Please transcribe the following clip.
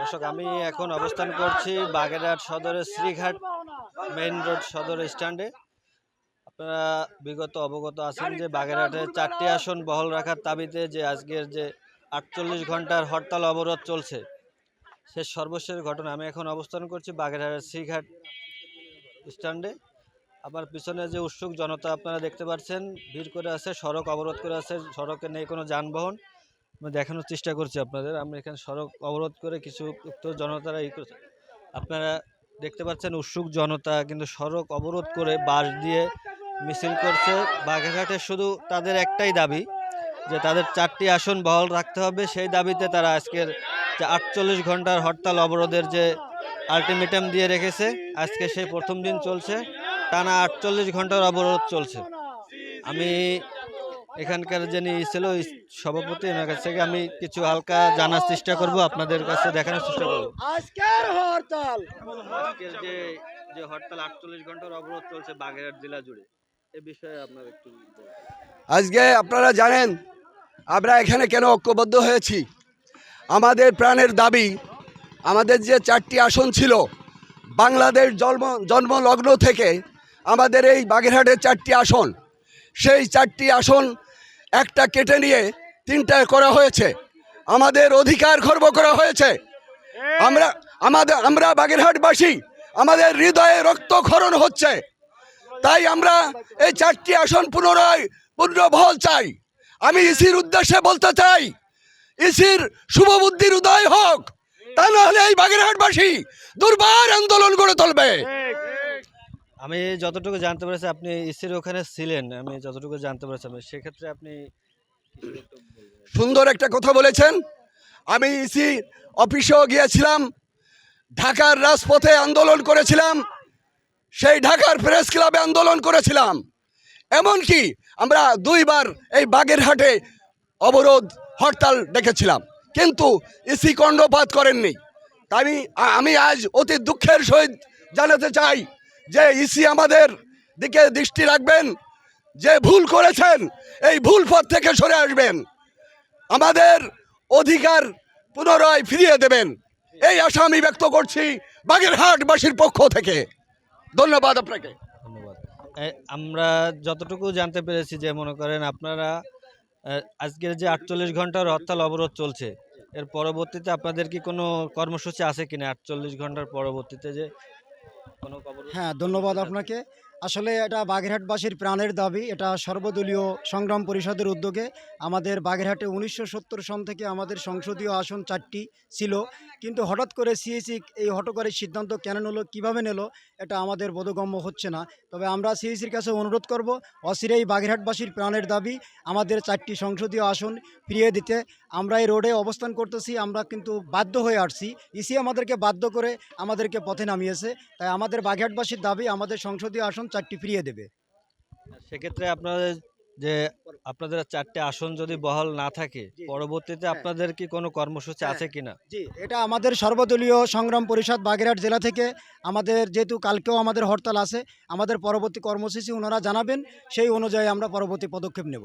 দর্শক আমি এখন অবস্থান করছি বাগেরহাট সদরের শ্রীঘাট মেইন রোড সদর স্ট্যান্ডে। আপনারা বিগত অবগত আছেন যে বাগেরহাটের চারটি আসন বহল রাখার দাবিতে যে আজকের যে আটচল্লিশ ঘণ্টার হরতাল অবরোধ চলছে সে সর্বশেষ ঘটনা। আমি এখন অবস্থান করছি বাগেরহাটের শ্রীঘাট স্ট্যান্ডে। আমার পিছনে যে উৎসুক জনতা আপনারা দেখতে পাচ্ছেন ভিড় করে আছে সড়ক অবরোধ করে আছে সড়কে নেই কোনো যানবাহন। দেখানোর চেষ্টা করছি আপনাদের। আমরা এখানে সড়ক অবরোধ করে কিছু উক্ত জনতারা ই করছে। আপনারা দেখতে পাচ্ছেন উৎসুক জনতা কিন্তু সড়ক অবরোধ করে বাস দিয়ে মিছিল করছে। বাগেরহাটে শুধু তাদের একটাই দাবি, যে তাদের চারটি আসন বহাল রাখতে হবে। সেই দাবিতে তারা আজকের যে আটচল্লিশ ঘণ্টার হরতাল অবরোধের যে আলটিমেটাম দিয়ে রেখেছে, আজকে সেই প্রথম দিন চলছে। টানা আটচল্লিশ ঘণ্টার অবরোধ চলছে। আমি এখানকার যিনি ছিল সভাপতি ওনার কাছ থেকে আমি কিছু হালকা জানার চেষ্টা করব আপনাদের কাছে দেখানোর চেষ্টা করব। আজকের হরতাল। আজকের যে যে হরতাল আটচল্লিশ ঘণ্টার অবরোধ চলছে বাগেরহাট জেলা জুড়ে এ বিষয়ে আপনার একটু আজকে আপনারা জানেন আমরা এখানে কেন ঐক্যবদ্ধ হয়েছি? আমাদের প্রাণের দাবি আমাদের যে চারটি আসন ছিল বাংলাদেশ জন্ম জন্মলগ্ন থেকে আমাদের এই বাগেরহাটের চারটি আসন সেই চারটি আসন একটা কেটে নিয়ে তিনটা করা হয়েছে। আমাদের অধিকার খর্ব করা হয়েছে। আমরা, আমাদের, আমরা বাগেরহাটবাসী, আমাদের হৃদয়ে রক্তক্ষরণ হচ্ছে। তাই আমরা এই চারটি আসন পুনরায় পুনর্বহল চাই। আমি ইসির উদ্দেশ্যে বলতে চাই, ইসির শুভবুদ্ধির উদয় হোক, তা নাহলে এই বাগেরহাটবাসী দুর্বার আন্দোলন গড়ে তুলবে। আমি যতটুকু জানতে পেরেছি, আপনি ইসির ওখানে ছিলেন, আমি যতটুকু জানতে পেরেছি, আমি সেক্ষেত্রে আপনি। সুন্দর একটা কথা বলেছেন। আমি ইসি অফিসেও গিয়েছিলাম, ঢাকার রাজপথে আন্দোলন করেছিলাম, সেই ঢাকার প্রেস ক্লাবে আন্দোলন করেছিলাম। এমনকি আমরা দুইবার এই বাগেরহাটে অবরোধ, হরতাল দেখেছিলাম কিন্তু ইসি কর্ণপাত করেননি। আমি আমি আজ অতি দুঃখের সহিত জানাতে চাই যে ইসি আমাদের দিকে দৃষ্টি রাখবেন, যে ভুল করেছেন, এই ভুল পথ থেকে সরে আসবেন। আমাদের অধিকার পুনরায় ফিরিয়ে দেবেন। এই আশা আমি ব্যক্ত করছি বাগেরহাটবাসীর পক্ষ থেকে। ধন্যবাদ আপনাকে। ধন্যবাদ। আমরা যতটুকু জানতে পেরেছি যে, মনে করেন আপনারা আজকের যে আটচল্লিশ ঘণ্টার হরতাল অবরোধ চলছে, এর পরবর্তীতে আপনাদের কি কোনো কর্মসূচি আছে কিনা? আটচল্লিশ ঘণ্টার পরবর্তীতে যে হ্যাঁ ধন্যবাদ আপনাকে। আসলে এটা বাগেরহাটবাসীর প্রাণের দাবি। এটা সর্বদলীয় সংগ্রাম পরিষদের উদ্যোগে আমাদের বাগেরহাটে উনিশশো সত্তর সন থেকে আমাদের সংসদীয় আসন চারটি ছিল। কিন্তু হঠাৎ করে সিএসি এই হটকারী সিদ্ধান্ত কেন নিলো, কীভাবে নিল, এটা আমাদের বোধগম্য হচ্ছে না। তবে আমরা সিএসির কাছে অনুরোধ করব, অচিরেই বাগেরহাটবাসীর প্রাণের দাবি, আমাদের চারটি সংসদীয় আসন ফিরিয়ে দিতে। আমরা এই রোডে অবস্থান করতেছি, আমরা কিন্তু বাধ্য হয়ে আসছি। ইসি আমাদেরকে বাধ্য করে আমাদেরকে পথে নামিয়েছে, তাই আমাদের বাগেরহাটবাসীর দাবি আমাদের সংসদীয় আসন চারটি ফিরিয়ে দেবে সেক্ষেত্রে আপনাদের যে আপনাদের চারটে আসন যদি বহাল না থাকে পরবর্তীতে হ্যাঁ। আপনাদের কি কোনো কর্মসূচি হ্যাঁ। আছে কিনা জি এটা আমাদের সর্বদলীয় সংগ্রাম পরিষদ বাগেরহাট জেলা থেকে আমাদের যেহেতু কালকেও আমাদের হরতাল আছে আমাদের পরবর্তী কর্মসূচি ওনারা জানাবেন সেই অনুযায়ী আমরা পরবর্তী পদক্ষেপ নেব